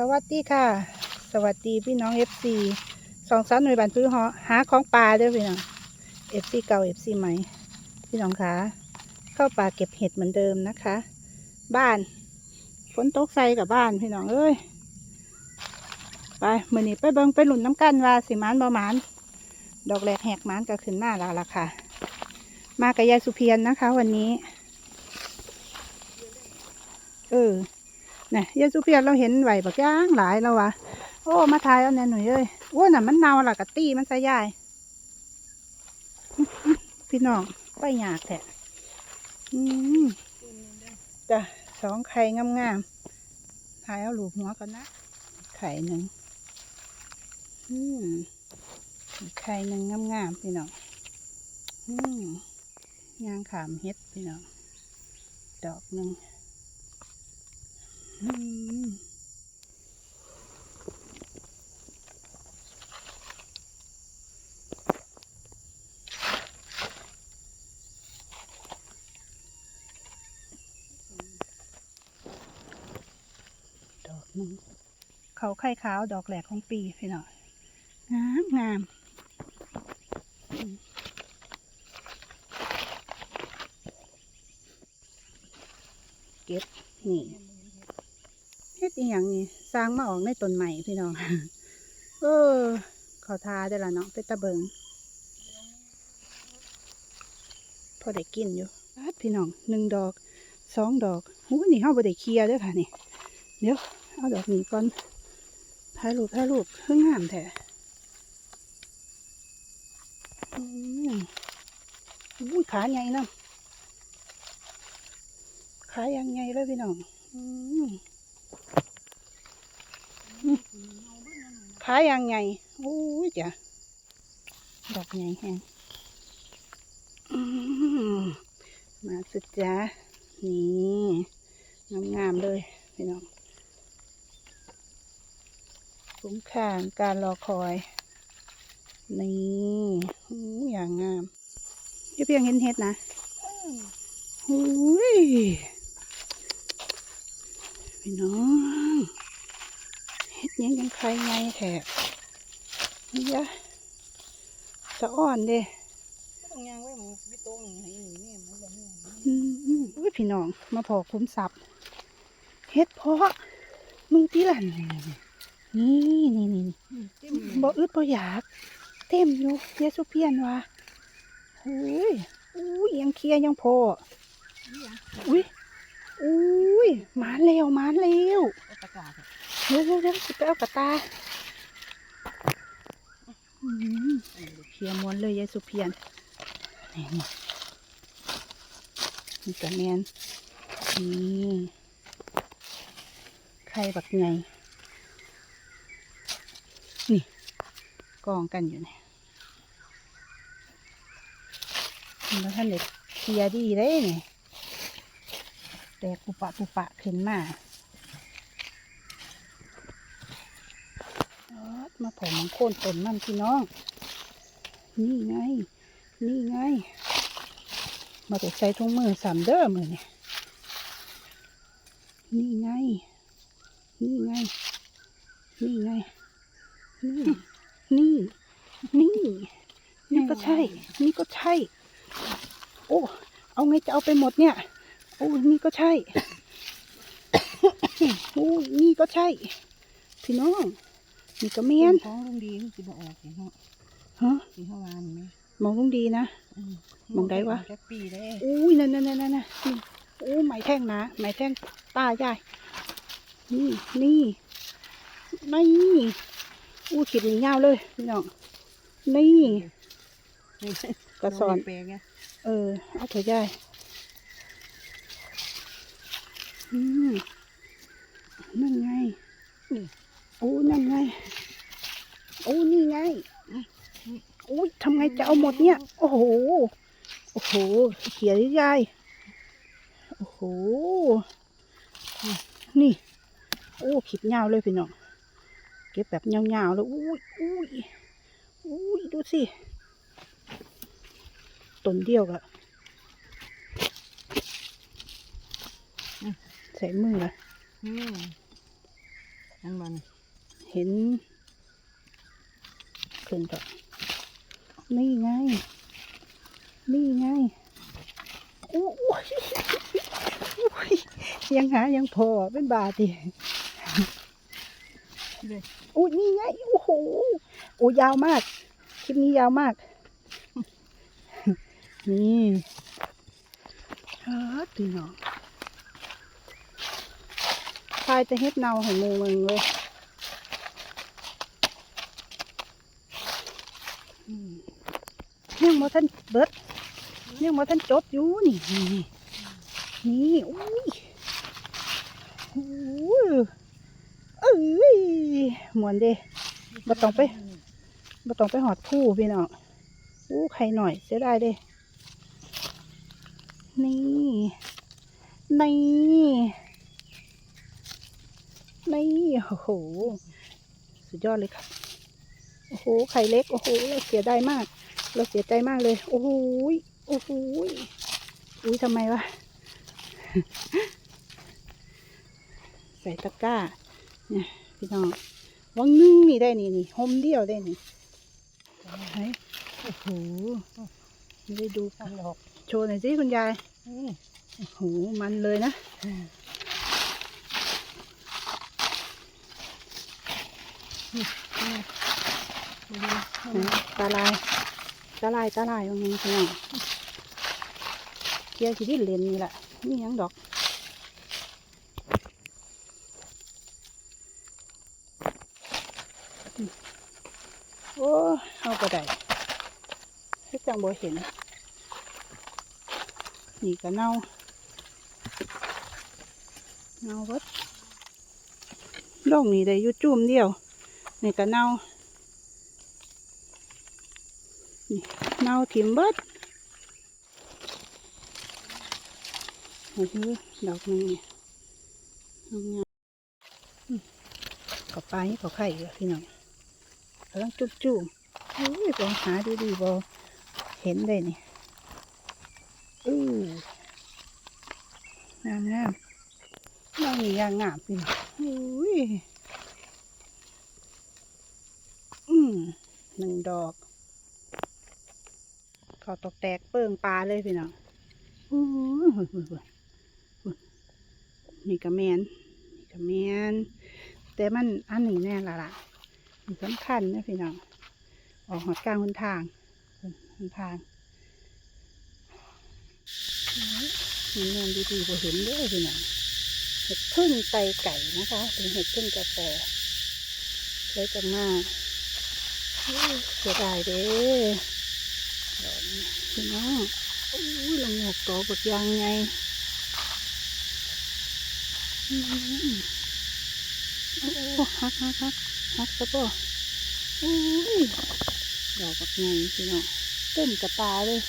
สวัสดีค่ะ สวัสดีพี่น้องเอฟซีสองสามหน่วยบันพื้นหอหาของปลาด้วยพี่น้องเอฟซีเก่าเอฟซีใหม่พี่น้องคะเข้าป่าเก็บเห็ดเหมือนเดิมนะคะ บ้านฝนตกใส่กับบ้านพี่น้องเอ้ยไปมือนี้ไปเบิงไปหลุนน้ำกันว่าสิมานบ่หมาน ดอกแรกแหกมานก็ขึ้นหน้าแล้วล่ะค่ะ มากับยายสุเพียนนะคะ วันนี้ เออ นี่ยยายสุเพียนเราเห็นไหวบักย่างหลายแล้ววะโอ้ มาทายเอาแน่หน่อยเอ้ยโอ้น่ะมันเนาล่ะกะตี้มันใส่ยายพี่น้องไปหยากแท้อืมจ้ะสองไข่งามๆทายเอาหลูกหัวก่อนนะ ไข่หนึ่งอือไข่หนึ่งงามๆพี่น้องอืมยางขามเฮ็ดพี่น้อง ดอกหนึ่ง ดอกนึงเขาไข่ขาวดอกแหลกของปีพี่หน้องงามงามเก็บนี่ เฮ็ดอีหยังนี่สร้างมาออกในต้นใหม่พี่น้อง เออขอทาได้ละเนาะเป็นตะเบิงพอได้กินอยู่ปัดพี่น้องหนึ่งดอกสองดอกหูนี่เฮาบ่ได้เคลียร์เด้อค่ะนี่ เดี๋ยว เอาดอกนี้ก่อนถ่ายรูปถ่ายรูปคืองามแท้อืมุ้ยขาใหญ่เนาะขายังใหญ่เลยพี่น้อง อืม ขายยังไงโอ้ยจ้ะดอกใหญ่แฮงอืมมาสุดจ้านี่งามๆเลยพี่น้องคุ้มค่าการรอคอย นี่อู้อย่างงามเดี๋ยวเพียงเห็นเห็ดนะอุ้ยพี่น้องเฮ็ดห ยังยังใครไงแถบนี่ยะสะอ่อนเด้ต้องยางไว้หมูพี่โต้งให้หนีนี่มันบ่มีอืมอืมอุ้ยพี่น้อง มาพอคุ้มสับเฮ็ดเพาะมึงตีหลันนี่นี่นี่จิ้มบ่อึดบ่อยาก เต็มอยู่เยสุเพียนว่ะเฮ้ยอุ้ยยังเคลียร์ยังพออุ้ยอุ้ยหมาเร็วหมาเร็วตะกา เร็วเร็วเร็วสิไปเอากระตาเพียมวนเลยยายสุเพียนนี่นี่นี่กระแมนนี่ไข่บักไงนี่กองกันอยู่เนี่ยแล้วท่านเด็กเคลียร์ดีเนี่แตกปุปะปุปะขึ้นมา เอิ้ด มาผมมันโค่นต้นมันพี่น้อง นี่ไง นี่ไง มาต่ใส่ถุงมือสามเด้อมือเนี่ยนี่ไง นี่ไง นี่ไง นี่ นี่ นี่ นี่ก็ใช่ นี่ก็ใช่ โอ้ เอาไงจะเอาไปหมดเนี่ย โอ้นี่ก็ใช่ โอ้นี่ก็ใช่ พี่น้อง นี่ก็เมียนของลุงดีมันสิบ่ออกสิเนาะฮะสิเฮาวานไหมมองลุงดีนะมองได้วะจักปีได้อุ้ยนั่นนั่นนั่นนั่นนี่โอ้ไหมแท่งนะไหมแท่งตาใหญ่นี่นี่นี่อู้ขีดนี่ยาวเลยพี่น้องนี่กระสอนแปลงไงเออเอาเถอะยายอืมนั่นไงนี่โอ้นั่น ไงโอ้นี่ไงโอ้ยทำไงจะเอาหมดเนี่ย โอ้โห โอ้โห เขียนยาย โอ้โห นี่ โอ้ขีดยาวเลยพี่น้อง เก็บแบบยาวๆเลยอุ้ยอุ้ยอุ้ยดูสิต้นเดียวกะใส่มือละอืมอันมัน เห็นขึ้นต่อนี่ไง นี่ไงโอ้ยยังหายังพอเป็นบาทดิเลยโอ้ยนี่ไงโอ้โหโอ้ยาวมาก คลิปนี้ยาวมาก นี่เฮ้อตีน้องพายจะเฮ็ดเนาให้มูมึงเลยอืม ยังบ่ทันเบิดยังบ่ทันจบอยู่นี่นี่นี่อุ้ยโอ้ยเอ้ยมวนเด้บ่ต้องไปบ่ต้องไปหอดผู้พี่น้องอู้ไข่หน่อยเสียดายเด้ นี่ นี่นี่โอ้โห สุดยอดเลยค่ะ โอ้โห ไข่เล็ก โอ้โห เราเสียดายมาก เราเสียใจมากเลย โอ้โหยโอ้โหยอุ้ยทำไมวะ ใส่ตะกร้า เนี่ยพี่น้อง วังนึงนี่ได้นี่นี่หมเดียวได้นี่ไหนโอ้โห ไม่ได้ดูอันดอก โชว์หน่อยสิคุณยายนี่โอ้โห มันเลยนะ ตาลายตาลายตาลายว่าไงพี่น้องเกียร์สิที่เลนนี่แหละนี่ยังดอกโอ้เอาไปได้เฮ็ดจังบ่เห็นนี่ก็เน่าเน่าเบิดดอกนี่ได้อยู่จุ่มเดียวนี่ก็เน่านี่ เน่าถิ่มเบิดนี่คือดอกนึงนี่งามๆอืมก็ไปก็ไข่อยู่พี่น้องกำลังจุ่มจุ่มๆอุ้ยลองหาดูดีบ่เห็นได้นี่อืองามงามน้องนี่ยางงามพี่น้องอุ้ยอืมหนึ่งดอก เขาตกแตกเปิงปลาเลยพี่น้องนี่กระแมนนี่กระแมนแต่มันอันนี้แน่ละล่ะมันสำคัญนะพี่น้อง ออกหอดกลางหนทางหนทางมันนอนดีๆพอเห็นเด้อพี่น้องเห็ดพึ่งไตไก่นะคะเป็นเห็ดพึ่งกาแฟเลยจะมาโอ้ยเสียดายเด้อ พี่น้องอุ้ยละงกโตบักยางไงโอ้ฮักฮักฮักฮักซะป่ะโอ้ยดอกบักไงพี่น้องเต็มกระตาเลย